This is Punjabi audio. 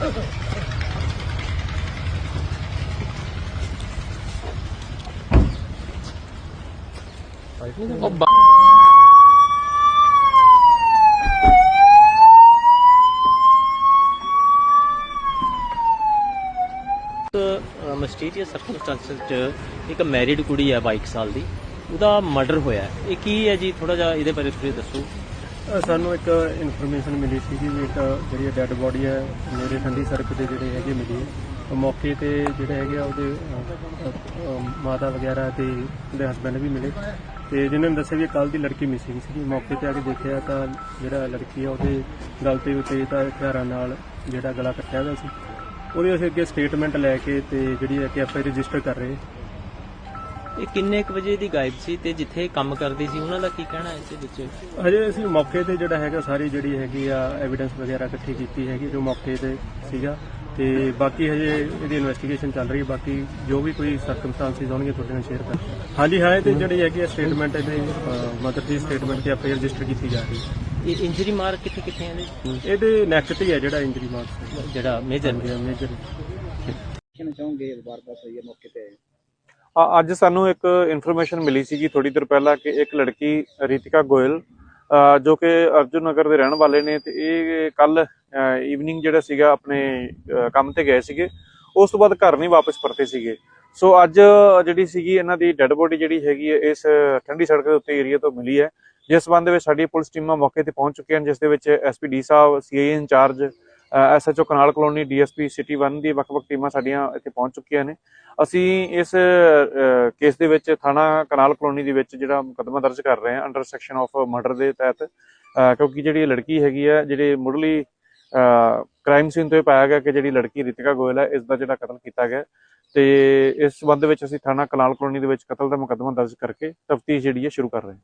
ਉਹ ਮਿਸਟੀਰੀਅਸ ਸਰਕਮਸਟੈਂਸਸ 'ਚ ਇੱਕ ਮੈਰਿਡ ਕੁੜੀ ਹੈ 22 ਸਾਲ ਦੀ। ਉਹਦਾ ਮਰਡਰ ਹੋਇਆ ਇਹ ਕੀ ਹੈ ਜੀ? ਥੋੜਾ ਜਿਹਾ ਇਹਦੇ ਬਾਰੇ ਤੁਸੀਂ ਦੱਸੋ। ਸਾਨੂੰ ਇੱਕ ਇਨਫੋਰਮੇਸ਼ਨ ਮਿਲੀ ਸੀ ਕਿ ਵੀ ਇੱਕ ਜਿਹੜੀ ਡੈੱਡ ਬੋਡੀ ਹੈ ਮੇਰੇ ਠੰਡੀ ਸੜਕ ਤੇ ਜਿਹੜੇ ਹੈਗੇ ਮਿਲੀ ਹੈ। ਮੌਕੇ ਤੇ ਜਿਹੜੇ ਹੈਗੇ ਆ ਉਹਦੇ ਮਾਤਾ ਵਗੈਰਾ ਤੇ ਉਹਦੇ ਹਸਬੰਡ ਵੀ ਮਿਲੇ। ਤੇ ਜਿਨ੍ਹਾਂ ਨੇ ਦੱਸਿਆ ਵੀ ਕੱਲ ਦੀ ਲੜਕੀ ਮਿਸਿੰਗ ਸੀ ਮੌਕੇ ਤੇ ਆ ਕੇ ਦੇਖਿਆ ਤਾਂ ਜਿਹੜਾ ਲੜਕੀ ਆ ਉਹਦੇ ਗਲ ਤੇ ਉੱਤੇ ਤਾਂ ਹਥਿਆਰਾਂ ਨਾਲ ਜਿਹੜਾ ਗਲਾ ਕੱਟਿਆ ਹੋਇਆ ਸੀ। ਉਹਦੇ ਅਸੀਂ ਅੱਗੇ ਸਟੇਟਮੈਂਟ ਲੈ ਕੇ ਤੇ ਜਿਹੜੀ ਹੈ ਕਿ ਐਫ ਰਜਿਸਟਰ ਕਰ ਰਹੇ ਇਹ ਕਿੰਨੇ ਕੁ ਵਜੇ ਦੀ ਗਾਇਬ ਸੀ ਤੇ ਜਿੱਥੇ ਕੰਮ ਕਰਦੀ ਸੀ ਉਹਨਾਂ ਦਾ ਕੀ ਕਹਿਣਾ ਹੈ ਇਸ ਦੇ ਵਿੱਚ? ਹਜੇ ਅਸੀਂ ਮੌਕੇ ਤੇ ਜਿਹੜਾ ਹੈਗਾ ਸਾਰੀ ਜਿਹੜੀ ਹੈਗੀ ਆ ਐਵੀਡੈਂਸ ਵਗੈਰਾ ਇਕੱਠੀ ਕੀਤੀ ਹੈਗੀ ਜੋ ਮੌਕੇ ਤੇ ਸੀਗਾ। ਤੇ ਬਾਕੀ ਹਜੇ ਇਹਦੀ ਇਨਵੈਸਟੀਗੇਸ਼ਨ ਚੱਲ ਰਹੀ ਹੈ। ਬਾਕੀ ਜੋ ਵੀ ਕੋਈ ਸਰਕਮਸਟੈਂਸਿਸ ਹੋਣਗੇ ਤੁਹਾਡੇ ਨਾਲ ਸ਼ੇਅਰ ਕਰਾਂਗੇ ਹਾਂਜੀ ਹਾਂ ਇਹ ਤੇ ਜਿਹੜੀ ਹੈਗੀ ਸਟੇਟਮੈਂਟ ਇਹਦੇ ਮਦਰ ਦੀ ਸਟੇਟਮੈਂਟ ਤੇ ਐਫਆਈਆਰ ਰਜਿਸਟਰ ਕੀਤੀ ਜਾ ਰਹੀ ਹੈ। ਇਹ ਇੰਜਰੀ ਮਾਰ ਕਿੱਥੇ ਕਿੱਥੇ ਹੈ ਇਹਦੇ? ਇਹਦੇ ਨੈਕ ਤੇ ਹੀ ਜਿਹੜਾ ਇੰਜਰੀ ਮਾਰਕਸ ਜਿਹੜਾ ਮੇਜਰ ਮੇਜਰ ਕਹਿਣਾ ਚਾਹੋਗੇ? ਵਾਰਦਾਤ ਹੋਈ ਹੈ ਮੌਕੇ ਤੇ ਅੱਜ ਸਾਨੂੰ ਇੱਕ ਇਨਫੋਰਮੇਸ਼ਨ ਮਿਲੀ ਸੀਗੀ ਥੋੜੀ ਦੇਰ ਪਹਿਲਾਂ ਕਿ ਇੱਕ ਲੜਕੀ ਰੀਤਿਕਾ ਗੋਇਲ ਜੋ ਕਿ ਅਰਜੁਨ ਨਗਰ ਦੇ ਰਹਿਣ ਵਾਲੇ ਨੇ ਤੇ ਇਹ ਕੱਲ ਈਵਨਿੰਗ ਜਿਹੜਾ ਸੀਗਾ ਆਪਣੇ ਕੰਮ ਤੇ ਗਏ ਸੀਗੇ। ਉਸ ਤੋਂ ਬਾਅਦ ਘਰ ਨਹੀਂ ਵਾਪਸ ਪਰਤੇ ਸੀਗੇ। ਸੋ ਅੱਜ ਜਿਹੜੀ ਸੀਗੀ ਇਹਨਾਂ ਦੀ ਡੈੱਡ ਬੋਡੀ ਜਿਹੜੀ ਹੈਗੀ ਹੈ, ਇਸ ਠੰਡੀ ਸੜਕ ਦੇ ਉੱਤੇ ਏਰੀਆ ਤੋਂ ਮਿਲੀ ਹੈ। ਜਿਸ ਸੰਬੰਧ ਵਿੱਚ ਸਾਡੀ ਪੁਲਿਸ ਟੀਮਾਂ ਮੌਕੇ ਤੇ ਪਹੁੰਚ ਚੁੱਕੀਆਂ ਹਨ ਜਿਸ ਦੇ ਵਿੱਚ ਐਸਪੀ ਡੀ ਸਾਹਿਬ CI incharge SHO canal colony, DSP, city 1 ਦੀ ਵੱਖ-ਵੱਖ ਟੀਮਾਂ ਸਾਡੀਆਂ ਇੱਥੇ ਪਹੁੰਚ ਚੁੱਕੀਆਂ ਨੇ। ਅਸੀਂ ਇਸ ਕੇਸ ਦੇ ਵਿੱਚ ਥਾਣਾ ਕਨਾਲ ਕਲੋਨੀ ਦੇ ਵਿੱਚ ਜਿਹੜਾ ਮੁਕੱਦਮਾ ਦਰਜ ਕਰ ਰਹੇ ਹਾਂ ਅੰਡਰ ਸੈਕਸ਼ਨ ਆਫ ਮਰਡਰ ਦੇ ਤਹਿਤ ਕਿਉਂਕਿ ਜਿਹੜੀ ਲੜਕੀ ਹੈਗੀ ਆ, ਜਿਹੜੇ ਮੁੱਢਲੀ ਕ੍ਰਾਈਮ ਸੀਨ ਤੋਂ ਪਾਇਆ ਗਿਆ ਕਿ ਜਿਹੜੀ ਲੜਕੀ ਰਿਤਿਕਾ ਗੋਇਲ ਹੈ, ਇਸ ਦਾ ਜਿਹੜਾ ਕਤਲ ਕੀਤਾ ਗਿਆ। ਤੇ ਇਸ ਸੰਬੰਧ ਵਿੱਚ ਅਸੀਂ ਥਾਣਾ ਕਨਾਲ ਕਲੋਨੀ ਦੇ ਵਿੱਚ ਕਤਲ ਦਾ ਮੁਕੱਦਮਾ ਦਰਜ ਕਰਕੇ ਤਫਤੀਸ਼ ਜਿਹੜੀ ਹੈ ਸ਼ੁਰੂ ਕਰ ਰਹੇ ਹਾਂ।